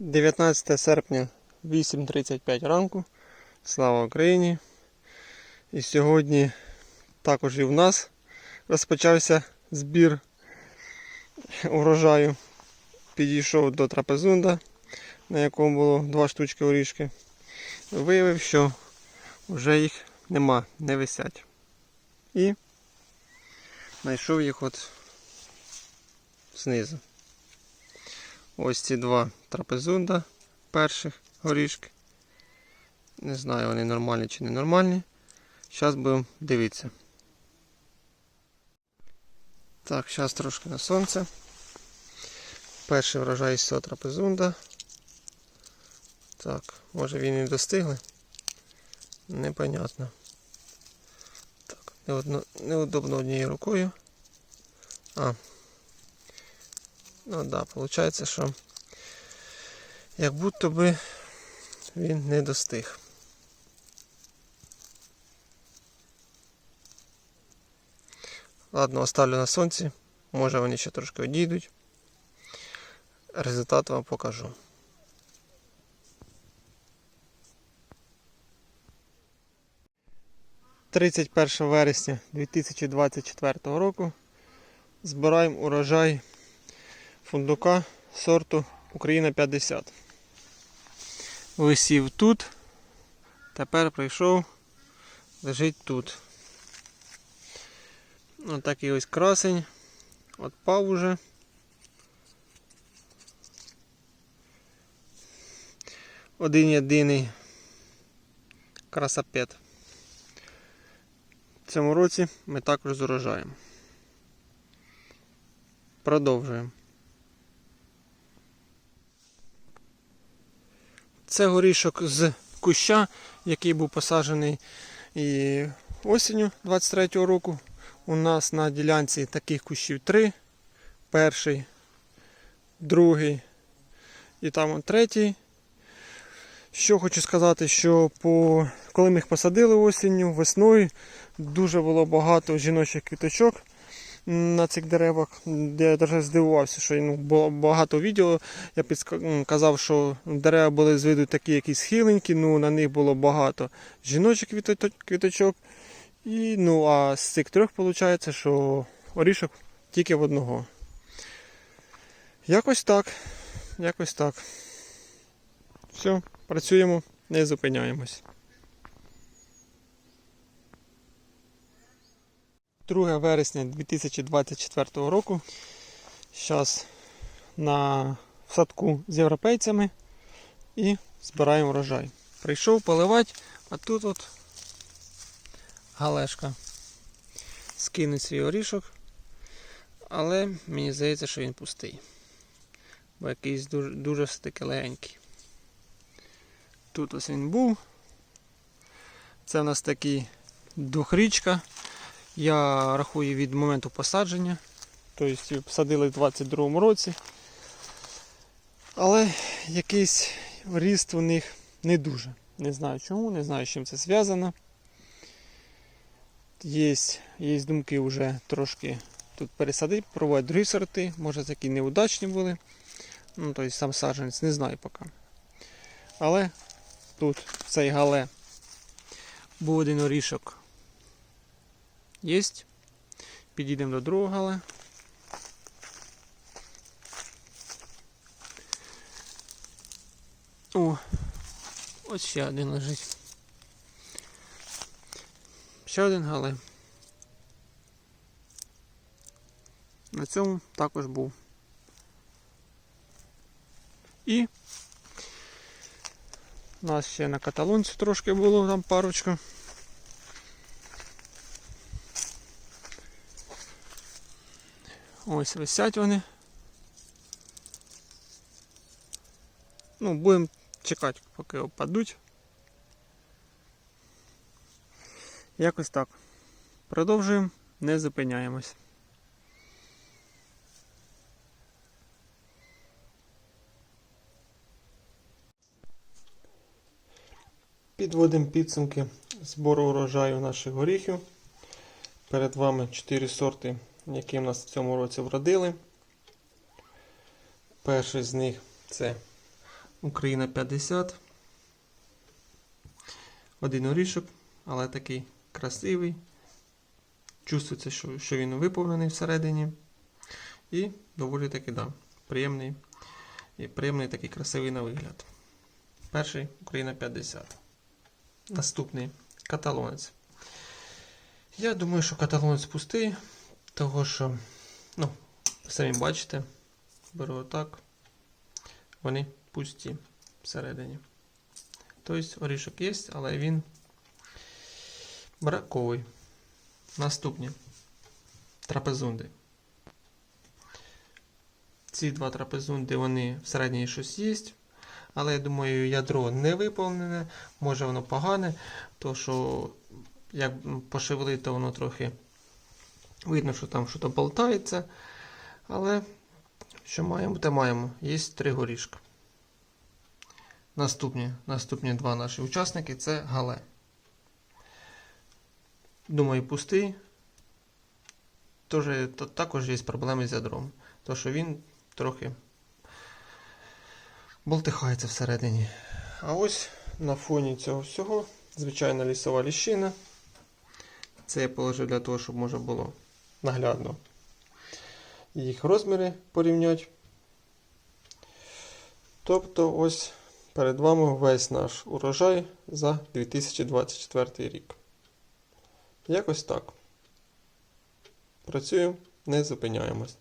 19 серпня 8.35 ранку. Слава Україні! І сьогодні також і в нас розпочався збір урожаю. Підійшов до трапезунда, на якому було два штучки орішки. Виявив, що вже їх нема, не висять. І знайшов їх от знизу. Ось ці два трапезунда перших горішки. Не знаю, вони нормальні чи не нормальні. Зараз будемо дивитися. Так, зараз трошки на сонце. Перший врожай з цього трапезунда. Так, може він і достигли? Непонятно. Так, неудобно однією рукою. А. Ну да, виходить, що як будто би він не достиг. Ладно, оставлю на сонці. Може вони ще трошки одійдуть. Результат вам покажу. «31 вересня 2024 року збираємо урожай фундука сорту Україна 50. Висів тут, тепер прийшов, лежить тут. Ось такий ось красень. Отпав уже. Один єдиний красапет. В цьому році ми також з. Продовжуємо. Це горішок з куща, який був посаджений і осінню 23-го року. У нас на ділянці таких кущів три. Перший, другий і там он третій. Що хочу сказати, що по... коли ми їх посадили осінню, весною, дуже було багато жіночих квіточок на цих деревах, де я навіть здивувався, що ну, було багато відео. Я казав, що дерева були з виду такі якісь схиленькі, ну на них було багато жіночих квіточок. І, ну, а з цих трьох виходить, що орішок тільки в одного. Якось так. Якось так. Все, працюємо, не зупиняємось. 2 вересня 2024 року. Зараз на садку з європейцями і збираємо врожай. Прийшов поливати, а тут от галешка скинуть свій орішок, але мені здається, що він пустий. Бо якийсь дуже, дуже все-таки легенький. Тут ось він був. Це в нас такий двохрічка. Я рахую від моменту посадження. Тобто посадили в 22-му році. Але якийсь ріст у них не дуже. Не знаю чому, не знаю з чим це зв'язано. Є, є думки вже трошки тут пересадити, пробувати другі сорти, може такі неудачні були. Ну, тобто сам саджанець, не знаю поки. Але тут в цей гале був один орішок. Є. Підійдемо до другого гале. О, ось ще один лежить. Ще один гале. На цьому також був. І у нас ще на каталонці трошки було там парочка. Ось висять вони. Ну, будемо чекати, поки опадуть. Якось так. Продовжуємо, не зупиняємось. Підводимо підсумки збору урожаю наших горіхів. Перед вами 4 сорти, які в нас в цьому році вродили. Перший з них це Україна 50. Один орішок, але такий красивий. Чувствується, що, що він виповнений всередині. І доволі таки, да, приємний. І приємний такий красивий на вигляд. Перший Україна 50. Наступний каталонець. Я думаю, що каталонець пустий, того що, ну, самі бачите, беру отак. Вони пусті всередині. Тобто орішок є, але він браковий. Наступні трапезунди. Ці два трапезунди, вони всередині щось є. Але я думаю, ядро не виповнене, може воно погане, то що як пошевелити, то воно трохи видно, що там щось болтається. Але що маємо, те маємо. Є три горішка. Наступні, наступні два наші учасники це гале. Думаю, пустий. Тоже, то, також є проблеми з ядром. То що він трохи болтихається всередині. А ось на фоні цього всього звичайна лісова ліщина. Це я положив для того, щоб можна було наглядно їх розміри порівняти. Тобто ось перед вами весь наш урожай за 2024 рік. Якось так. Працюємо, не зупиняємось.